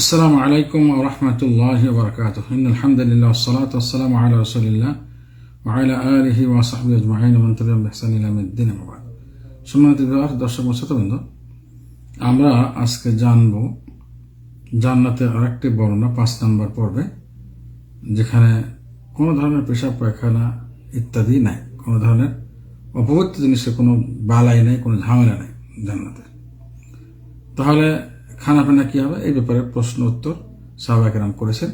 আসসালামু আলাইকুম রহমতুল্লাহ বরকাত আলহামদুলিল্লাহ সালাত আসসালাম আল্লাহ রসুলিল্লাহ আয়লা আলহি ওয়াসাহবি আজমাইন। মন্তুল্লাহসানিলামদ্দিন আবাদ সম্মানিত বিবাহ দর্শক শ্রোতবৃন্দ, আমরা আজকে জানব জান্নাতের আরেকটি বর্ণনা পাঁচ নম্বর পর্বে, যেখানে কোনো ধরনের পেশাব, পায়খানা ইত্যাদি নাই। কোনো ধরনের অপবিত্র জিনিসের কোনো বালাই নাই, কোনো ঝামেলা নাই জান্নাতে তাহলে খানাপিনা কি হবে? এই ব্যাপারে প্রশ্ন উত্তর সাহবাকেরাম করেছেন।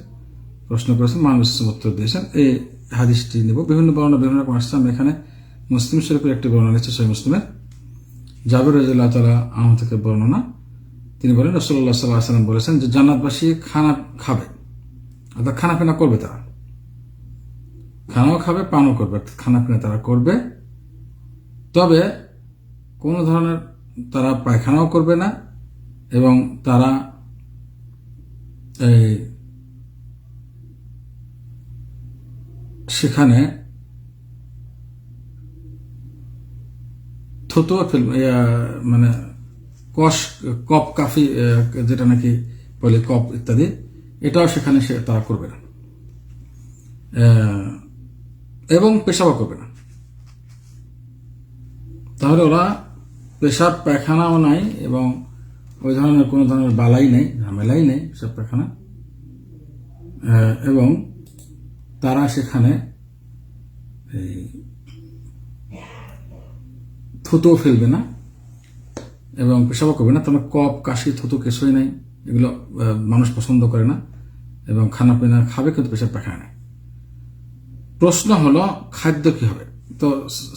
প্রশ্ন করেছেন মানুষ উত্তর দিয়েছেন। এই হাদিসটি নেব। বিভিন্ন বর্ণনা, বিভিন্ন রকম আসছে। এখানে মুসলিম শরীফের একটি বর্ণনা নিচ্ছে সেই মুসলিমের। জাবির রাজিল্লাহ তালা আহ থেকে বর্ণনা। তিনি বলেন রসল্লাহ সাল্লাহ সাল্লাম বলেছেন যে, জান্নাতবাসী খানা খাবে, অর্থাৎ খানাপিনা করবে তারা। খানাও খাবে, পানও করবে, অর্থাৎ খানাপিনা তারা করবে। তবে কোনো ধরনের তারা পায়খানাও করবে না এবং তারা এই সেখানে থতো ফেলবে ইয়া, মানে কষ কপ কাফি যেটা নাকি বলে কপ ইত্যাদি এটাও সেখানে সে তারা করবে না। এবং পেশাবও করবে না। তাহলে ওরা পেশাব পায়খানাও নাই এবং ওই ধরনের কোনো ধরনের বালাই নেই, ঝামেলাই নেই পেশাব পায়খানা এবং তারা সেখানে এই থুতো ফেলবে না এবং পেশাবও করবে না। তোমার কপ, কাশি, থুতু কিছুই নাই, এগুলো মানুষ পছন্দ করে না এবং খানা পিনা খাবে কিন্তু পেশাব পায়খানা নেই। প্রশ্ন হলো, খাদ্য কি হবে? তো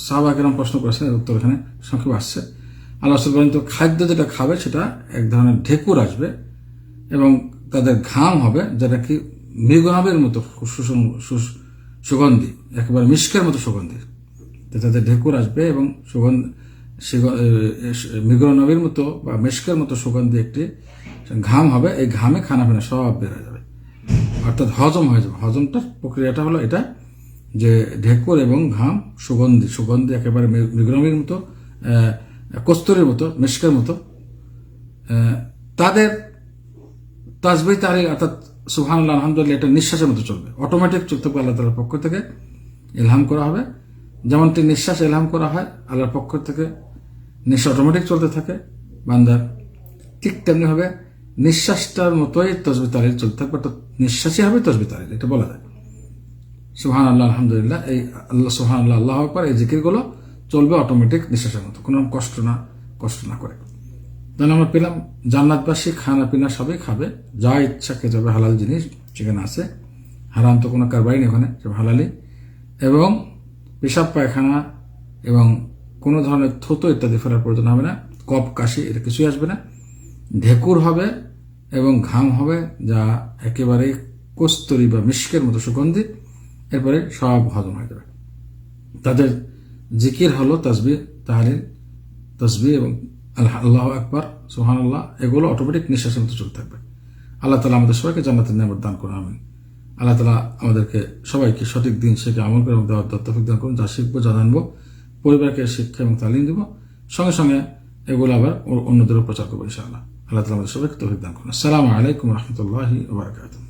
সাহাবাকেরাম প্রশ্ন করেছেন, এর উত্তর এখানে সংক্ষেপ আসছে। আল্লাহ রসুল বলেন, তো খাদ্য যেটা খাবে সেটা এক ধরনের ঢেকুর আসবে এবং তাদের ঘাম হবে যেটা কি মৃগনাবের মতো সুগন্ধি, একেবারে মিষ্কের মতো সুগন্ধি। তাদের ঢেকুর আসবে এবং সুগন্ধ মৃগনবের মতো বা মেশকের মতো সুগন্ধি একটি ঘাম হবে। এই ঘামে খানা পিনা সব বের হয়ে যাবে। অর্থাৎ হজম হয়ে যাবে। হজমটার প্রক্রিয়াটা হলো এটা যে ঢেকুর এবং ঘাম সুগন্ধি সুগন্ধি একেবারে মৃগনবীর মতো কস্তুরের মতো, মেশকের মতো। তাদের তাজবি তারি অর্থাৎ সুহান আলহামদুলিল্লাহ, এটা নিঃশ্বাসের মতো চলবে। অটোমেটিক চলতে আল্লাহ তালার পক্ষ থেকে এলহাম করা হবে। যেমনটি নিঃশ্বাস এলহাম করা হয়, আল্লাহর পক্ষ থেকে নিঃশ্বাস অটোমেটিক চলতে থাকে। বান্দার ঠিক তেমনি হবে নিঃশ্বাসটার মতোই তসবি তারিল চলতে থাকবে, অর্থাৎ নিঃশ্বাসই হবে তসবি তারিল এটা বলা যায়। সুহান আল্লাহ আলহামদুলিল্লাহ, এই আল্লাহ সুহান আল্লাহ আল্লাহ এই জিকিরগুলো চলবে অটোমেটিক নিঃশ্বাসের মতো, কোনো কষ্ট না কষ্ট না করে। তাহলে আমরা পেলাম, জান্নাতবাসী খানা পিনা সবই খাবে, যা ইচ্ছা খেতে হবে হালাল জিনিস সেখানে আছে, হারাম তো কোনো কারবারই নেই ওখানে, সব হালালি এবং পেশাব পায়খানা এবং কোনো ধরনের থতো ইত্যাদি ফেলার প্রয়োজন হবে না কপ কাশি, এটা কিছুই আসবে না। ঢেকুর হবে এবং ঘাম হবে, যা একেবারে কস্তুরি বা মিষ্কের মতো সুগন্ধি, এরপরে সব হজম হয়ে যাবে। তাদের জিকির হলো তসবি তাহলিল তসবি এবং আল্লাহ আল্লাহ আকবর সোহান আল্লাহ এগুলো অটোমেটিক নিঃশ্বাসের মতো চলতে থাকবে। আল্লাহ তালা আমাদের সবাইকে জান্নাতের নিয়ামত দান করুন, আমিন। আল্লাহ তালা আমাদেরকে সবাইকে সঠিক দিন, শিখে আমল করে এবং দেওয়ার তত্ত্বফিক দান করুন, যা শিখব, যা জানব। পরিবারকে শিক্ষা এবং তালিম দিব। সঙ্গে সঙ্গে এগুলো আবার অন্যদেরও প্রচার করব ইনশাআল্লাহ। আল্লাহ তালা আমাদের সবাইকে তৌফিক দান করুন। আসসালামু আলাইকুম রহমতুল্লাহি ওবরাকাতুহ